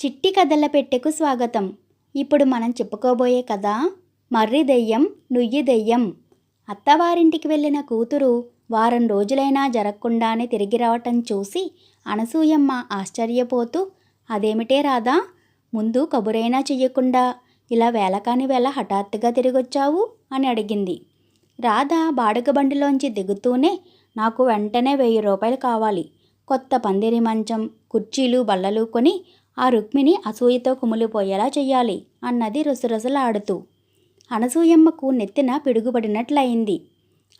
చిట్టి కథల పెట్టెకు స్వాగతం. ఇప్పుడు మనం చెప్పుకోబోయే కథ మర్రి దెయ్యం నుయ్యి దెయ్యం. అత్తవారింటికి వెళ్ళిన కూతురు వారం రోజులైనా జరగకుండానే తిరిగి రావటం చూసి అనసూయమ్మ ఆశ్చర్యపోతూ అదేమిటే రాదా ముందు కబురైనా చెయ్యకుండా ఇలా వేలకాని వేళ హఠాత్తుగా తిరిగొచ్చావు? అని అడిగింది. రాధ బాడుగ బండిలోంచి దిగుతూనే నాకు వెంటనే వెయ్యి రూపాయలు కావాలి. కొత్త పందిరి మంచం కుర్చీలు బల్లలు కొని ఆ రుక్మిణి అసూయతో కుమిలిపోయేలా చెయ్యాలి అన్నది రుసరుసలాడుతూ. అనసూయమ్మకు నెత్తిన పిడుగుపడినట్లయింది.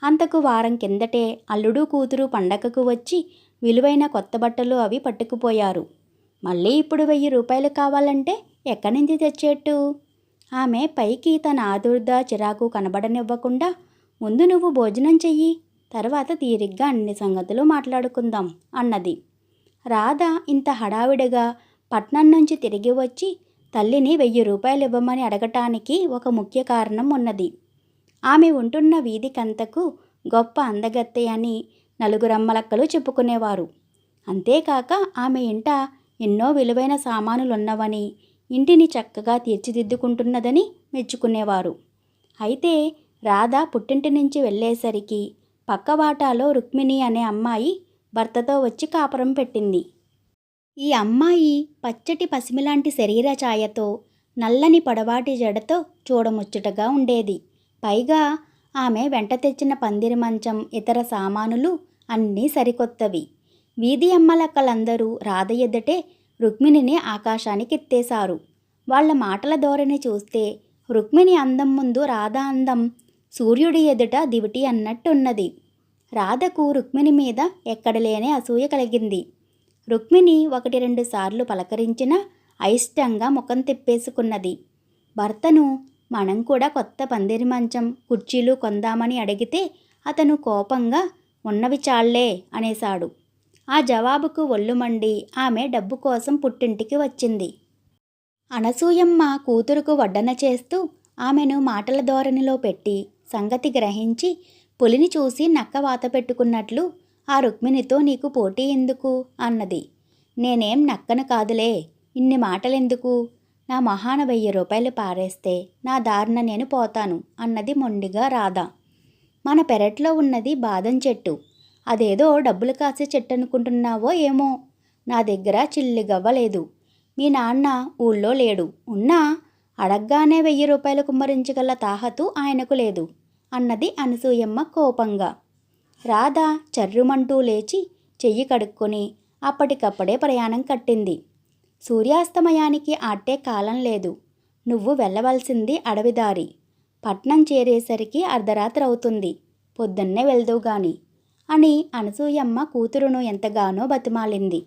అంతకు వారం కిందటే అల్లుడు కూతురు పండగకు వచ్చి విలువైన కొత్త బట్టలు అవి పట్టుకుపోయారు. మళ్ళీ ఇప్పుడు వెయ్యి రూపాయలు కావాలంటే ఎక్కడి నుంచి తెచ్చేట్టు? ఆమె పైకి తన ఆదుర్ద చిరాకు కనబడనివ్వకుండా ముందు నువ్వు భోజనం చెయ్యి తర్వాత తీరిగ్గా అన్ని సంగతులు మాట్లాడుకుందాం అన్నది. రాధ ఇంత హడావిడిగా పట్నం నుంచి తిరిగి వచ్చి తల్లిని వెయ్యి రూపాయలు ఇవ్వమని అడగటానికి ఒక ముఖ్య కారణం ఉన్నది. ఆమె ఉంటున్న వీధికంతకు గొప్ప అందగత్తె అని నలుగురమ్మలక్కలు చెప్పుకునేవారు. అంతేకాక ఆమె ఇంట ఎన్నో విలువైన సామానులున్నవని ఇంటిని చక్కగా తీర్చిదిద్దుకుంటున్నదని మెచ్చుకునేవారు. అయితే రాధ పుట్టింటి నుంచి వెళ్ళేసరికి పక్కవాటాలో రుక్మిణి అనే అమ్మాయి భర్తతో వచ్చి కాపురం పెట్టింది. ఈ అమ్మాయి పచ్చటి పసిమిలాంటి శరీర ఛాయతో నల్లని పొడవాటి జడతో చూడముచ్చటగా ఉండేది. పైగా ఆమె వెంట తెచ్చిన పందిరి మంచం ఇతర సామానులు అన్నీ సరికొత్తవి. వీధి అమ్మలక్కలందరూ రాధ ఎద్దటే రుక్మిణిని ఆకాశానికి ఎత్తేశారు వాళ్ళ మాటల ధోరణి చూస్తే రుక్మిణి అందం ముందు రాధ అందం సూర్యుడి ఎదుట దివిటి అన్నట్టున్నది. రాధకు రుక్మిణి మీద ఎక్కడలేని అసూయ కలిగింది. రుక్మిణి ఒకటి రెండు సార్లు పలకరించినా అయిష్టంగా ముఖం తిప్పేసుకున్నది. భర్తను మనం కూడా కొత్త పందిరి మంచం కుర్చీలు కొందామని అడిగితే అతను కోపంగా ఉన్నవి చాళ్ళే అనేశాడు. ఆ జవాబుకు ఒళ్ళు మండి ఆమె డబ్బు కోసం పుట్టింటికి వచ్చింది. అనసూయమ్మ కూతురుకు వడ్డన చేస్తూ ఆమెను మాటల ధోరణిలో పెట్టి సంగతి గ్రహించి పులిని చూసి నక్క వాత పెట్టుకున్నట్లు ఆ రుక్మిణితో నీకు పోటీ ఎందుకు? అన్నది. నేనేం నక్కను కాదులే. ఇన్ని మాటలెందుకు? నా మహాన వెయ్యి రూపాయలు పారేస్తే నా దారిన నేను పోతాను అన్నది మొండిగా రాధ. మన పెరట్లో ఉన్నది బాదం చెట్టు. అదేదో డబ్బులు కాసే చెట్టు అనుకుంటున్నావో ఏమో. నా దగ్గర చిల్లిగవ్వలేదు మీ నాన్న ఊళ్ళో లేడు. ఉన్నా అడగ్గానే వెయ్యి రూపాయలు కుమ్మరించగల తాహతు ఆయనకు లేదు. అన్నది అనసూయమ్మ కోపంగా. రాధ చర్రుమంటూ లేచి చెయ్యి కడుక్కొని అప్పటికప్పుడే ప్రయాణం కట్టింది. సూర్యాస్తమయానికి ఆట్టే కాలం లేదు. నువ్వు వెళ్ళవలసింది అడవిదారి పట్నం చేరేసరికి అర్ధరాత్రి అవుతుంది. పొద్దున్నే వెళ్దువుగాని అని అనసూయమ్మ కూతురును ఎంతగానో బతిమాలింది.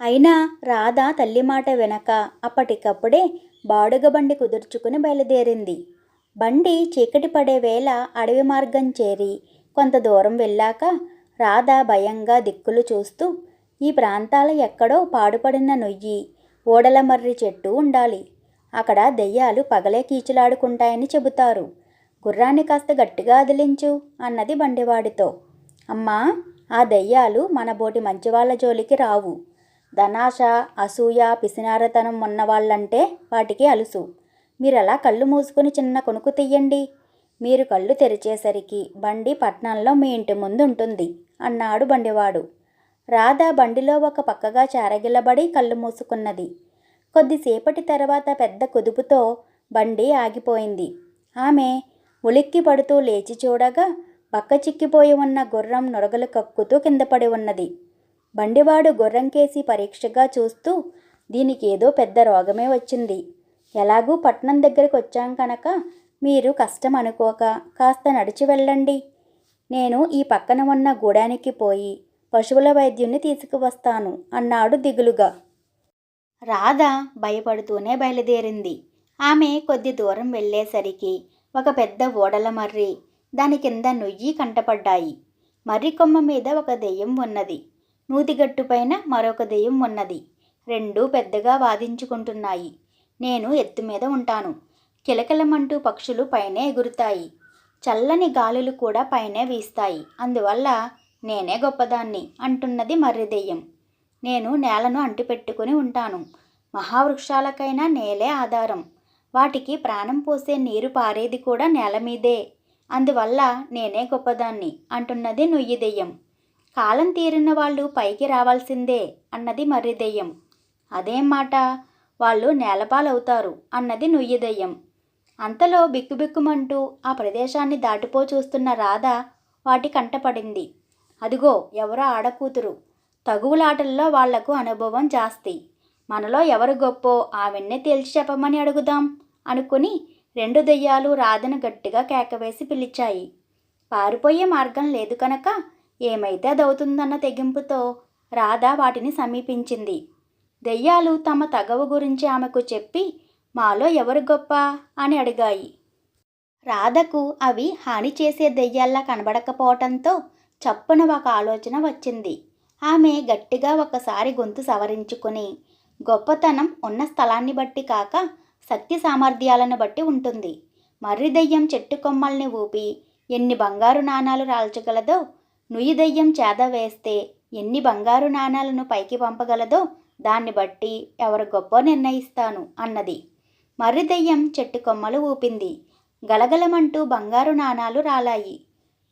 అయినా రాధ తల్లి మాట వెనక అప్పటికప్పుడే బాడుగ బండి కుదుర్చుకుని బయలుదేరింది. బండి చీకటి పడే వేళ అడవి మార్గం చేరి కొంత దూరం వెళ్ళాక రాధ భయంగా దిక్కులు చూస్తూ ఈ ప్రాంతాల ఎక్కడో పాడుపడిన నొయ్యి ఓడలమర్రి చెట్టు ఉండాలి. అక్కడ దెయ్యాలు పగలే కీచులాడుకుంటాయని చెబుతారు. గుర్రాన్ని కాస్త గట్టిగా అదిలించు అన్నది బండివాడితో. అమ్మా ఆ దెయ్యాలు మన బోటి మంచివాళ్ళ జోలికి రావు. ధనాశ అసూయ పిసినారతనం ఉన్నవాళ్ళంటే వాటికి అలుసు. మీరలా కళ్ళు మూసుకుని చిన్న కొనుక్కు తీయండి? మీరు కళ్ళు తెరిచేసరికి బండి పట్నంలో మీ ఇంటి ముందు ఉంటుంది అన్నాడు బండివాడు. రాధ బండిలో ఒక పక్కగా చారగిలబడి కళ్ళు మూసుకున్నది. కొద్దిసేపటి తర్వాత పెద్ద కుదుపుతో బండి ఆగిపోయింది. ఆమె ఉలిక్కి పడుతూ లేచి చూడగా పక్క చిక్కిపోయి ఉన్న గుర్రం నొరగలు కక్కుతూ కింద పడి ఉన్నది. బండివాడు గుర్రం కేసి పరీక్షగా చూస్తూ దీనికి ఏదో పెద్ద రోగమే వచ్చింది. ఎలాగూ పట్నం దగ్గరికి వచ్చాం కనుక మీరు కష్టం అనుకోక కాస్త నడిచి వెళ్ళండి. నేను ఈ పక్కన ఉన్న గూడానికి పోయి పశువుల వైద్యుని తీసుకువస్తాను అన్నాడు దిగులుగా. రాధ భయపడుతూనే బయలుదేరింది. ఆమె కొద్ది దూరం వెళ్ళేసరికి ఒక పెద్ద ఓడల మర్రి దాని కింద నుయ్యి కంటపడ్డాయి. మర్రి కొమ్మ మీద ఒక దెయ్యం ఉన్నది. నూతిగట్టుపైన మరొక దెయ్యం ఉన్నది. రెండూ పెద్దగా వాదించుకుంటున్నాయి. నేను ఎత్తు మీద ఉంటాను. కిలకిలమంటూ పక్షులు పైనే ఎగురుతాయి. చల్లని గాలులు కూడా పైనే వీస్తాయి. అందువల్ల నేనే గొప్పదాన్ని అంటున్నది మర్రి దెయ్యం నేను నేలను అంటిపెట్టుకుని ఉంటాను. మహావృక్షాలకైనా నేలే ఆధారం. వాటికి ప్రాణం పోసే నీరు పారేది కూడా నేల మీదే అందువల్ల నేనే గొప్పదాన్ని అంటున్నది నుయ్యి దెయ్యం కాలం తీరిన వాళ్ళు పైకి రావాల్సిందే అన్నది మర్రి దెయ్యం అదేం మాట? వాళ్ళు నేలపాలవుతారు అన్నది నుయ్యి దెయ్యం అంతలో బిక్కుబిక్కుమంటూ ఆ ప్రదేశాన్ని దాటిపో చూస్తున్న రాధ వాటి కంటపడింది. అదిగో ఎవరో ఆడకూతురు. తగువులాటల్లో వాళ్ళకు అనుభవం జాస్తి. మనలో ఎవరు గొప్పో ఆవిన్నే తేల్చి చెప్పమని అడుగుదాం అనుకుని రెండు దెయ్యాలు రాధను గట్టిగా కేకవేసి పిలిచాయి. పారిపోయే మార్గం లేదు కనుక ఏమైతే అదవుతుందన్న తెగింపుతో రాధ వాటిని సమీపించింది. దెయ్యాలు తమ తగవు గురించి ఆమెకు చెప్పి మాలో ఎవరు గొప్ప? అని అడిగాయి. రాధకు అవి హాని చేసే దెయ్యాల్లా కనబడకపోవటంతో చప్పున ఒక ఆలోచన వచ్చింది. ఆమె గట్టిగా ఒకసారి గొంతు సవరించుకుని గొప్పతనం ఉన్న స్థలాన్ని బట్టి కాక శక్తి సామర్థ్యాలను బట్టి ఉంటుంది. మర్రి దెయ్యం చెట్టు కొమ్మల్ని ఊపి ఎన్ని బంగారు నాణాలు రాల్చగలదో నుయ్యి దెయ్యం చేద వేస్తే ఎన్ని బంగారు నాణాలను పైకి పంపగలదో దాన్ని బట్టి ఎవరు గొప్ప నిర్ణయిస్తాను అన్నది. మర్రి దెయ్యం చెట్టు కొమ్మలు ఊపింది. గలగలమంటూ బంగారు నాణాలు రాలాయి.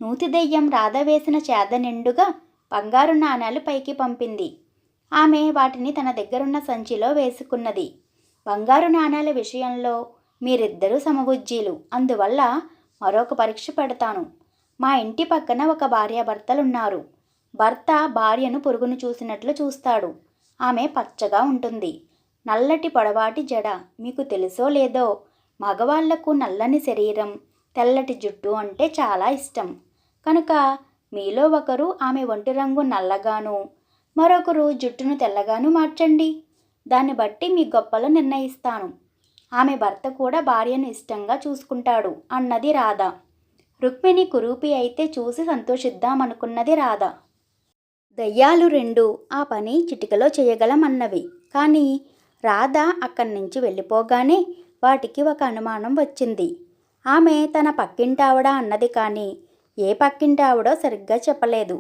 నూతి దెయ్యం రాధ వేసిన చేద నిండుగా బంగారు నాణాలు పైకి పంపింది. ఆమె వాటిని తన దగ్గరున్న సంచిలో వేసుకున్నది. బంగారు నాణాల విషయంలో మీరిద్దరూ సమబుజ్జీలు. అందువల్ల మరొక పరీక్ష పెడతాను. మా ఇంటి పక్కన ఒక భార్యాభర్తలున్నారు భర్త భార్యను పురుగును చూసినట్లు చూస్తాడు. ఆమె పచ్చగా ఉంటుంది. నల్లటి పొడవాటి జడ మీకు తెలుసో లేదో? మగవాళ్ళకు నల్లని శరీరం తెల్లటి జుట్టు అంటే చాలా ఇష్టం. కనుక మీలో ఒకరు ఆమె ఒంటి రంగు నల్లగాను మరొకరు జుట్టును తెల్లగాను మార్చండి. దాన్ని బట్టి మీ గొప్పలు నిర్ణయిస్తాను. ఆమె భర్త కూడా భార్యను ఇష్టంగా చూసుకుంటాడు అన్నది రాధ. రుక్మిణి కురూపి అయితే చూసి సంతోషిద్దామనుకున్నది రాధ. దయ్యాలు రెండు ఆ పని చిటికలో చేయగలమన్నవి. కానీ రాధ అక్కడి నుంచి వెళ్ళిపోగానే వాటికి ఒక అనుమానం వచ్చింది. ఆమె తన పక్కింటావిడ అన్నది కానీ ఏ పక్కింటావిడో సరిగ్గా చెప్పలేదు.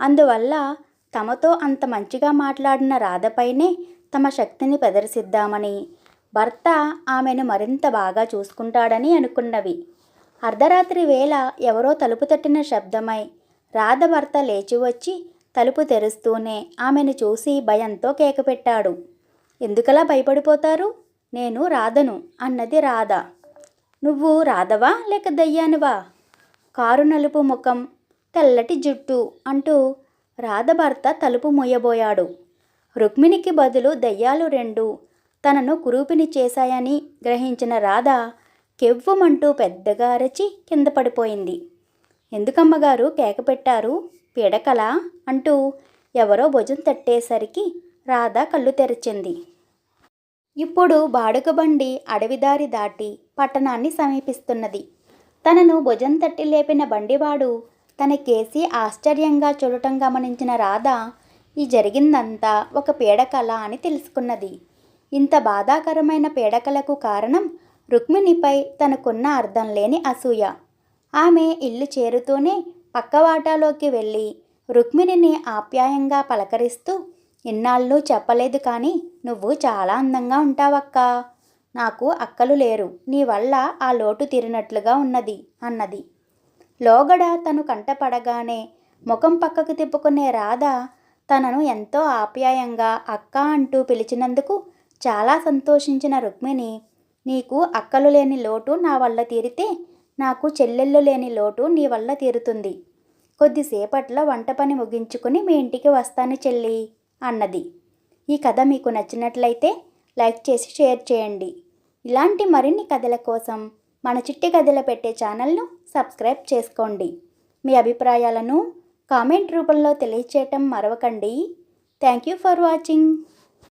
అందువల్ల తమతో అంత మంచిగా మాట్లాడిన రాధపైనే తమ శక్తిని ప్రదర్శిద్దామని భర్త ఆమెను మరింత బాగా చూసుకుంటాడని అనుకున్నవి. అర్ధరాత్రి వేళ ఎవరో తలుపు తట్టిన శబ్దమై రాధ భర్త లేచి వచ్చి తలుపు తెరుస్తూనే ఆమెను చూసి భయంతో కేకపెట్టాడు. ఎందుకలా భయపడిపోతారు? నేను రాధను అన్నది రాధ. నువ్వు రాధవా లేక దయ్యానివా? కారు నలుపు ముఖం తెల్లటి జుట్టు అంటూ రాధ భర్త తలుపు మూయబోయాడు. రుక్మిణికి బదులు దయ్యాలు రెండు తనను కురూపిని చేశాయని గ్రహించిన రాధ కెవ్వమంటూ పెద్దగా అరచి కింద పడిపోయింది. ఎందుకమ్మగారు కేక పెట్టారు? పీడకల? అంటూ ఎవరో భుజం తట్టేసరికి రాధ కళ్ళు తెరిచింది. ఇప్పుడు బాడుగ బండి అడవిదారి దాటి పట్టణాన్ని సమీపిస్తున్నది. తనను భుజం తట్టి లేపిన బండివాడు తన కేసి ఆశ్చర్యంగా చూడటం గమనించిన రాధ ఈ జరిగిందంతా ఒక పీడకల అని తెలుసుకున్నది. ఇంత బాధాకరమైన పీడకలకు కారణం రుక్మిణిపై తనకున్న అర్థం లేని అసూయ. ఆమె ఇల్లు చేరుతూనే పక్కవాటాలోకి వెళ్ళి రుక్మిణిని ఆప్యాయంగా పలకరిస్తూ ఇన్నాళ్ళు చెప్పలేదు కానీ నువ్వు చాలా అందంగా ఉంటావక్క. నాకు అక్కలు లేరు. నీ వల్ల ఆ లోటు తీరినట్లుగా ఉన్నది అన్నది. లోగడ తను కంటపడగానే ముఖం పక్కకు తిప్పుకునే రాధ తనను ఎంతో ఆప్యాయంగా అక్క అంటూ పిలిచినందుకు చాలా సంతోషించిన రుక్మిణి నీకు అక్కలు లేని లోటు నా వల్ల తీరితే నాకు చెల్లెళ్ళు లేని లోటు నీ వల్ల తీరుతుంది. కొద్దిసేపట్లో వంట పని ముగించుకుని మీ ఇంటికి వస్తాను చెల్లి. అన్నది. ఈ కథ మీకు నచ్చినట్లయితే లైక్ చేసి షేర్ చేయండి. ఇలాంటి మరిన్ని కథల కోసం మన చిట్టి కథలు పెట్టే ఛానల్ను సబ్స్క్రైబ్ చేసుకోండి. మీ అభిప్రాయాలను కామెంట్ రూపంలో తెలియచేయటం మరవకండి. Thank you for watching.